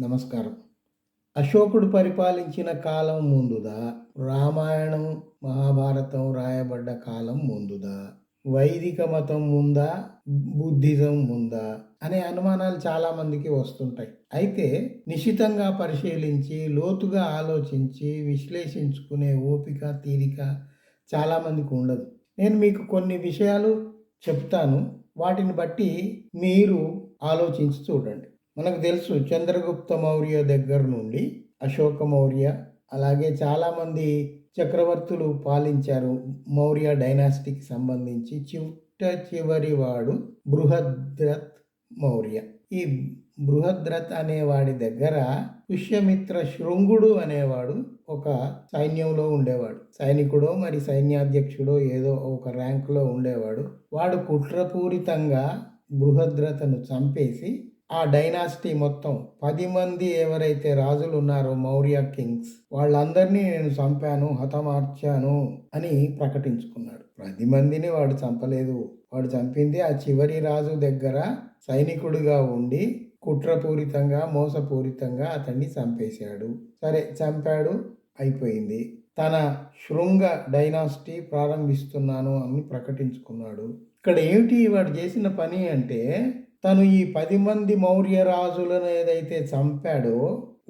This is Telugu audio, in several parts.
నమస్కారం. అశోకుడు పరిపాలించిన కాలం ముందుదా? రామాయణం మహాభారతం రాయబడ్డ కాలం ముందుదా? వైదిక మతం ముందా? బుద్ధిజం ముందా? అనే అనుమానాలు చాలా మందికి వస్తుంటాయి. అయితే నిశితంగా పరిశీలించి లోతుగా ఆలోచించి విశ్లేషించుకునే ఓపిక తీరిక చాలామందికి ఉండదు. నేను మీకు కొన్ని విషయాలు చెప్తాను. వాటిని బట్టి మీరు ఆలోచించి చూడండి. మనకు తెలుసు చంద్రగుప్త మౌర్య దగ్గర నుండి అశోక మౌర్య అలాగే చాలామంది చక్రవర్తులు పాలించారు మౌర్య డైనాసిటీకి సంబంధించి. చిట్ట చివరి వాడు బృహద్రత్ మౌర్య. ఈ బృహద్రత్ అనేవాడి దగ్గర పుష్యమిత్ర శృంగుడు అనేవాడు ఒక సైన్యంలో ఉండేవాడు. సైనికుడో మరి సైన్యాధ్యక్షుడో ఏదో ఒక ర్యాంకులో ఉండేవాడు. వాడు కుట్రపూరితంగా బృహద్రతను చంపేసి ఆ డైనాసిటీ మొత్తం పది మంది ఎవరైతే రాజులు ఉన్నారో మౌర్య కింగ్స్ వాళ్ళందరినీ నేను చంపాను హతమార్చాను అని ప్రకటించుకున్నాడు. పది మందిని వాడు చంపలేదు. వాడు చంపింది ఆ చివరి రాజు దగ్గర సైనికుడిగా ఉండి కుట్రపూరితంగా మోసపూరితంగా అతన్ని చంపేశాడు. సరే చంపాడు అయిపోయింది. తన శృంగ డైనాసిటీ ప్రారంభిస్తున్నాను అని ప్రకటించుకున్నాడు. ఇక్కడ ఏమిటి వాడు చేసిన పని అంటే తను ఈ పది మంది మౌర్య రాజులను ఏదైతే చంపాడో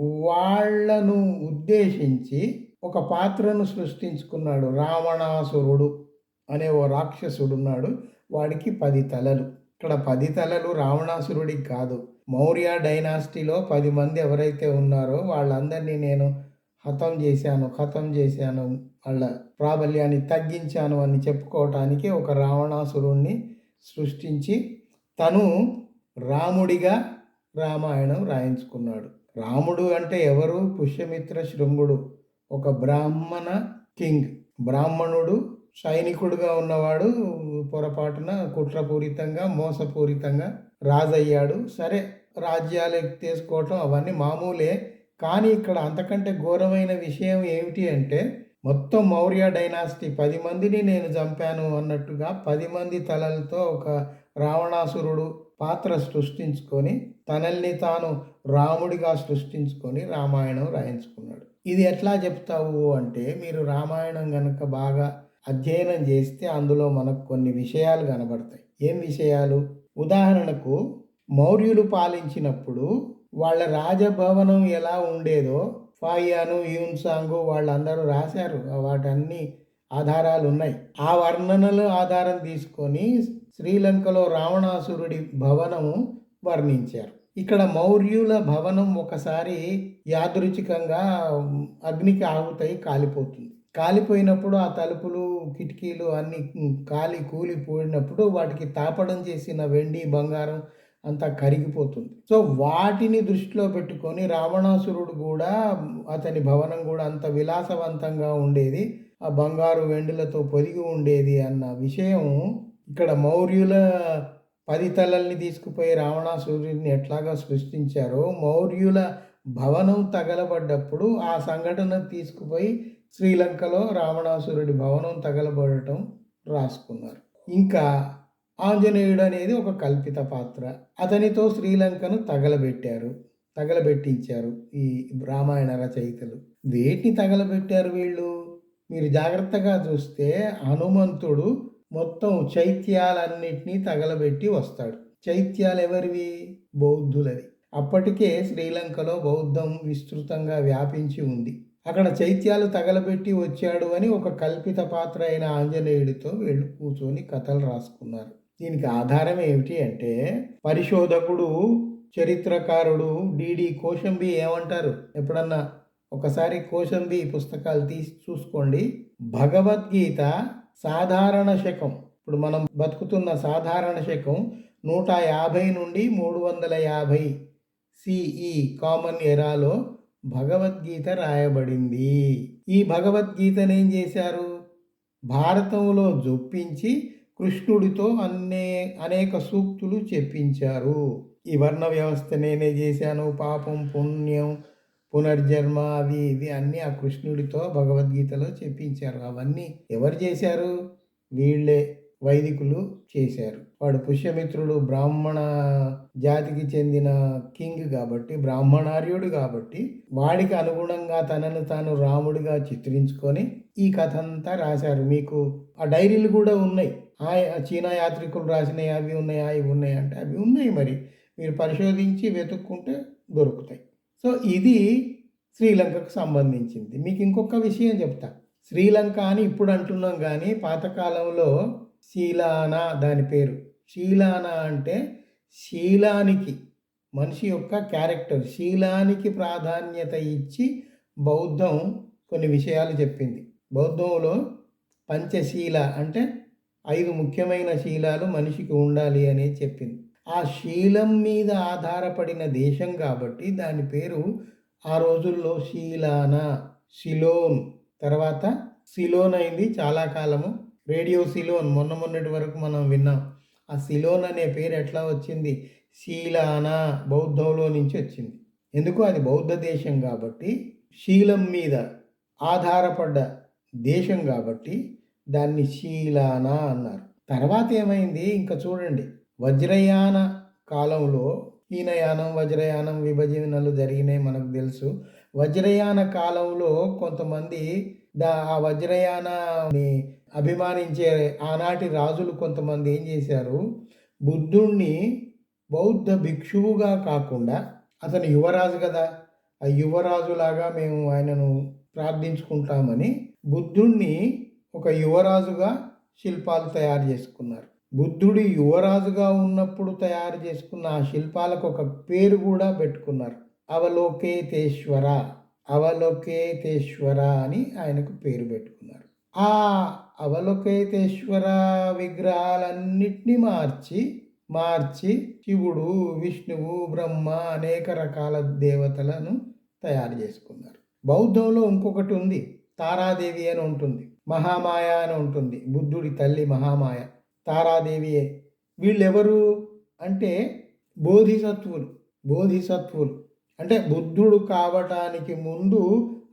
వాళ్ళను ఉద్దేశించి ఒక పాత్రను సృష్టించుకున్నాడు. రావణాసురుడు అనే ఓ రాక్షసుడు ఉన్నాడు వాడికి పది తలలు. ఇక్కడ పది తలలు రావణాసురుడికి కాదు. మౌర్య డైనాసిటీలో పది మంది ఎవరైతే ఉన్నారో వాళ్ళందరినీ నేను హతం చేశాను హతం చేశాను వాళ్ళ ప్రాబల్యాన్ని తగ్గించాను అని చెప్పుకోవటానికి ఒక రావణాసురుణ్ణి సృష్టించి తను రాముడిగా రామాయణం రాయించుకున్నాడు. రాముడు అంటే ఎవరు? పుష్యమిత్ర శృంగుడు ఒక బ్రాహ్మణ కింగ్. బ్రాహ్మణుడు సైనికుడుగా ఉన్నవాడు పొరపాటున కుట్రపూరితంగా మోసపూరితంగా రాజయ్యాడు. సరే రాజ్యాలు తీసుకోవటం అవన్నీ మామూలే. కానీ ఇక్కడ అంతకంటే ఘోరమైన విషయం ఏమిటి అంటే మొత్తం మౌర్య డైనాసిటీ పది మందిని నేను చంపాను అన్నట్టుగా పది మంది తలలతో ఒక రావణాసురుడు పాత్ర సృష్టించుకొని తనల్ని తాను రాముడిగా సృష్టించుకొని రామాయణం రాయించుకున్నాడు. ఇది ఎట్లా చెప్తావు అంటే మీరు రామాయణం కనుక బాగా అధ్యయనం చేస్తే అందులో మనకు కొన్ని విషయాలు కనబడతాయి. ఏం విషయాలు? ఉదాహరణకు మౌర్యులు పాలించినప్పుడు వాళ్ళ రాజభవనం ఎలా ఉండేదో ఫాయాను యూన్సాంగు వాళ్ళందరూ రాశారు. వాటన్ని ఆధారాలు ఉన్నాయి ఆ వర్ణనలు ఆధారం తీసుకొని శ్రీలంకలో రావణాసురుడి భవనము వర్ణించారు. ఇక్కడ మౌర్యుల భవనం ఒకసారి యాదృచికంగా అగ్నికి ఆగుతాయి కాలిపోతుంది. కాలిపోయినప్పుడు ఆ తలుపులు కిటికీలు అన్ని కాలి కూలిపోయినప్పుడు వాటికి తాపడం చేసిన వెండి బంగారం అంతా కరిగిపోతుంది. సో వాటిని దృష్టిలో పెట్టుకొని రావణాసురుడు కూడా అతని భవనం కూడా అంత విలాసవంతంగా ఉండేది. ఆ బంగారు వెండులతో పొదిగి ఉండేది అన్న విషయం ఇక్కడ మౌర్యుల పది తలల్ని తీసుకుపోయి రావణాసురుడిని ఎట్లాగా సృష్టించారో మౌర్యుల భవనం తగలబడ్డప్పుడు ఆ సంఘటన తీసుకుపోయి శ్రీలంకలో రావణాసురుడి భవనం తగలబడటం రాసుకున్నారు. ఇంకా ఆంజనేయుడు అనేది ఒక కల్పిత పాత్ర. అతనితో శ్రీలంకను తగలబెట్టారు తగలబెట్టించారు ఈ రామాయణ రచయితలు. వేటిని తగలబెట్టారు వీళ్ళు? మీరు జాగ్రత్తగా చూస్తే హనుమంతుడు మొత్తం చైత్యాలన్నింటినీ తగలబెట్టి వస్తాడు. చైత్యాలు ఎవరివి బౌద్ధులవి. అప్పటికే శ్రీలంకలో బౌద్ధం విస్తృతంగా వ్యాపించి ఉంది. అక్కడ చైత్యాలు తగలబెట్టి వచ్చాడు అని ఒక కల్పిత పాత్ర అయిన ఆంజనేయుడితో వెళ్ళి కూర్చొని కథలు రాసుకున్నారు. దీనికి ఆధారం ఏమిటి అంటే పరిశోధకుడు చరిత్రకారుడు డిడి కోశంబి ఏమంటారు? ఎప్పుడన్నా ఒకసారి కోశంబి పుస్తకాలు తీసి చూసుకోండి. భగవద్గీత సాధారణ శకం. ఇప్పుడు మనం బతుకుతున్న సాధారణ శకం నూట యాభై నుండి మూడు వందల యాభై సిఈ కామన్ ఎరాలో భగవద్గీత రాయబడింది. ఈ భగవద్గీతను ఏం చేశారు? భారతంలో జొప్పించి కృష్ణుడితో అనే అనేక సూక్తులు చెప్పించారు. ఈ వర్ణ వ్యవస్థ నేనే చేశాను. పాపం పుణ్యం పునర్జన్మ అవి ఇవి అన్నీ ఆ కృష్ణుడితో భగవద్గీతలో చెప్పించారు. అవన్నీ ఎవరు చేశారు? వీళ్ళే వైదికులు చేశారు. వాడు పుష్యమిత్రుడు బ్రాహ్మణ జాతికి చెందిన కింగ్ కాబట్టి బ్రాహ్మణార్యుడు కాబట్టి వాడికి అనుగుణంగా తనను తాను రాముడిగా చిత్రించుకొని ఈ కథ అంతా రాశారు. మీకు ఆ డైరీలు కూడా ఉన్నాయి. ఆ చీనా యాత్రికులు రాసినవి అవి ఉన్నాయా ఇవి ఉన్నాయి అంటే అవి ఉన్నాయి మరి. మీరు పరిశోధించి వెతుక్కుంటే దొరుకుతాయి. సో ఇది శ్రీలంకకు సంబంధించింది. మీకు ఇంకొక విషయం చెప్తా. శ్రీలంక అని ఇప్పుడు అంటున్నాం కానీ పాతకాలంలో శీలానా దాని పేరు. శీలానా అంటే శీలానికి మనిషి యొక్క క్యారెక్టర్. శీలానికి ప్రాధాన్యత ఇచ్చి బౌద్ధం కొన్ని విషయాలు చెప్పింది. బౌద్ధంలో పంచశీల అంటే ఐదు ముఖ్యమైన శీలాలు మనిషికి ఉండాలి అనేది చెప్పింది. ఆ శీలం మీద ఆధారపడిన దేశం కాబట్టి దాని పేరు ఆ రోజుల్లో శీలానా సిలోన్ తర్వాత సిలోన్ అయింది చాలా కాలము. రేడియో సిలోన్ మొన్న మొన్నటి వరకు మనం విన్నాం. ఆ సిలోన్ అనే పేరు ఎట్లా వచ్చింది? శీలానా బౌద్ధంలో నుంచి వచ్చింది. ఎందుకు? అది బౌద్ధ దేశం కాబట్టి శీలం మీద ఆధారపడ్డ దేశం కాబట్టి దాన్ని శీలానా అన్నారు. తర్వాత ఏమైంది? ఇంకా చూడండి. వజ్రయాన కాలంలో హీనయానం వజ్రయానం విభజనలు జరిగినాయి మనకు తెలుసు. వజ్రయాన కాలంలో కొంతమంది దా ఆ వజ్రయానాన్ని అభిమానించే ఆనాటి రాజులు కొంతమంది ఏం చేశారు? బుద్ధుణ్ణి బౌద్ధ భిక్షువుగా కాకుండా అతను యువరాజు కదా ఆ యువరాజులాగా మేము ఆయనను ప్రార్థించుకుంటామని బుద్ధుణ్ణి ఒక యువరాజుగా శిల్పాలు తయారు చేసుకున్నారు. బుద్ధుడు యువరాజుగా ఉన్నప్పుడు తయారు చేసుకున్న ఆ శిల్పాలకు ఒక పేరు కూడా పెట్టుకున్నారు. అవలోకేతేశ్వర అవలోకేతేశ్వర అని ఆయనకు పేరు పెట్టుకున్నారు. ఆ అవలోకేతేశ్వర విగ్రహాలన్నిటినీ మార్చి మార్చి శివుడు విష్ణువు బ్రహ్మ అనేక రకాల దేవతలను తయారు చేసుకున్నారు. బౌద్ధంలో ఇంకొకటి ఉంది. తారాదేవి అని ఉంటుంది. మహామాయ అని ఉంటుంది. బుద్ధుడి తల్లి మహామాయ. తారాదేవియే. వీళ్ళెవరు అంటే బోధిసత్వులు బోధిసత్వులు. అంటే బుద్ధుడు కావటానికి ముందు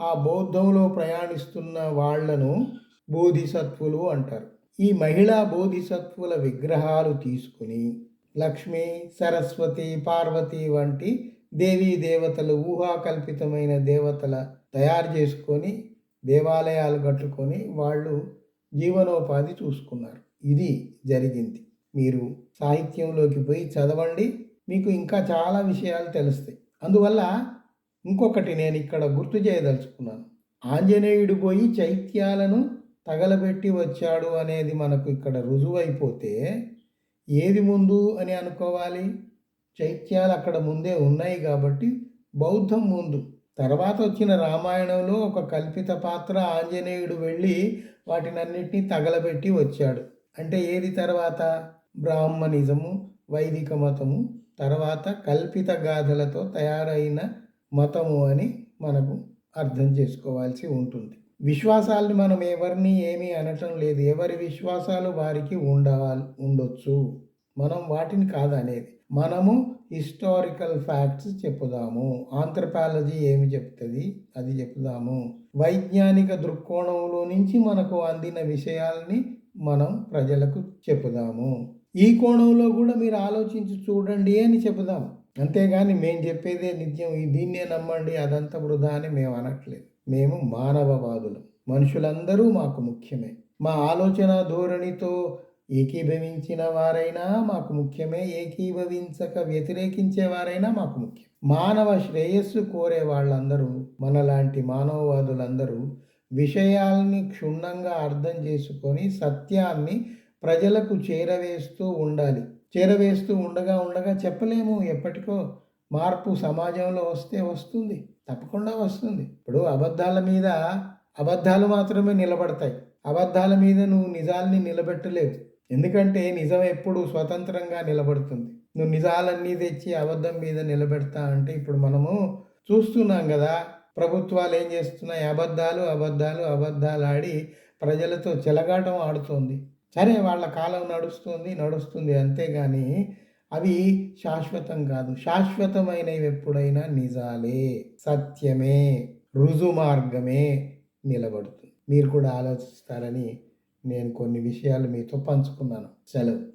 ఆ బౌద్ధంలో ప్రయాణిస్తున్న వాళ్ళను బోధిసత్వులు అంటారు. ఈ మహిళా బోధిసత్వుల విగ్రహాలు తీసుకుని లక్ష్మి సరస్వతి పార్వతి వంటి దేవీ దేవతలు ఊహాకల్పితమైన దేవతల తయారు చేసుకొని దేవాలయాలు కట్టుకొని వాళ్ళు జీవనోపాధి చూసుకున్నారు. ఇది జరిగింది. మీరు సాహిత్యంలోకి పోయి చదవండి మీకు ఇంకా చాలా విషయాలు తెలుస్తాయి. అందువల్ల ఇంకొకటి నేను ఇక్కడ గుర్తు చేయదలుచుకున్నాను. ఆంజనేయుడు పోయి చైత్యాలను తగలబెట్టి వచ్చాడు అనేది మనకు ఇక్కడ రుజువైపోతే ఏది ముందు అని అనుకోవాలి? చైత్యాలు అక్కడ ముందే ఉన్నాయి కాబట్టి బౌద్ధం ముందు. తర్వాత వచ్చిన రామాయణంలో ఒక కల్పిత పాత్ర ఆంజనేయుడు వెళ్ళి వాటినన్నిటినీ తగలబెట్టి వచ్చాడు. అంటే ఏది తర్వాత? బ్రాహ్మణిజము వైదిక మతము తర్వాత కల్పిత గాథలతో తయారైన మతము అని మనకు అర్థం చేసుకోవాల్సి ఉంటుంది. విశ్వాసాలను మనం ఎవరిని ఏమీ అనటం లేదు. ఎవరి విశ్వాసాలు వారికి ఉండవాలి ఉండొచ్చు. మనం వాటిని కాదనేది. మనము హిస్టారికల్ ఫ్యాక్ట్స్ చెప్పుదాము. ఆంథ్రపాలజీ ఏమి చెప్తుంది? అది చెప్దాము వైజ్ఞానిక దృక్కోణంలో నుంచి మనకు అందిన విషయాల్ని మనం ప్రజలకు చెప్పుదాము. ఈ కోణంలో కూడా మీరు ఆలోచించి చూడండి అని చెప్దాం అంతేగాని మేము చెప్పేదే నిత్యం దీన్నే నమ్మండి అదంతా వృధా అని మేము అనట్లేదు. మేము మానవవాదులం. మనుషులందరూ మాకు ముఖ్యమే. మా ఆలోచన ధోరణితో ఏకీభవించిన వారైనా మాకు ముఖ్యమే. ఏకీభవించక వ్యతిరేకించే వారైనా మాకు ముఖ్యం. మానవ శ్రేయస్సు కోరే వాళ్ళందరూ మనలాంటి మానవవాదులందరూ విషయాల్ని క్షుణ్ణంగా అర్థం చేసుకొని సత్యాన్ని ప్రజలకు చేరవేస్తూ ఉండాలి. చేరవేస్తూ ఉండగా ఉండగా చెప్పలేము. ఎప్పటికో మార్పు సమాజంలో వస్తే వస్తుంది. తప్పకుండా వస్తుంది. ఇప్పుడు అబద్ధాల మీద అబద్ధాలు మాత్రమే నిలబడతాయి. అబద్ధాల మీద నువ్వు నిజాల్ని నిలబెట్టలేవు. ఎందుకంటే నిజం ఎప్పుడు స్వతంత్రంగా నిలబడుతుంది. నువ్వు నిజాలన్నీ తెచ్చి అబద్ధం మీద నిలబెడతా అంటే ఇప్పుడు మనము చూస్తున్నాం కదా ప్రభుత్వాలు ఏం చేస్తున్నాయి? అబద్ధాలు అబద్ధాలు అబద్ధాలు ఆడి ప్రజలతో చెలగాటం ఆడుతోంది. సరే వాళ్ళ కాలం నడుస్తుంది నడుస్తుంది అంతేగాని అవి శాశ్వతం కాదు. శాశ్వతమైనవి ఎప్పుడైనా నిజాలే సత్యమే రుజు మార్గమే నిలబడుతుంది. మీరు కూడా ఆలోచిస్తారని నేను కొన్ని విషయాలు మీతో పంచుకున్నాను. సెలవు.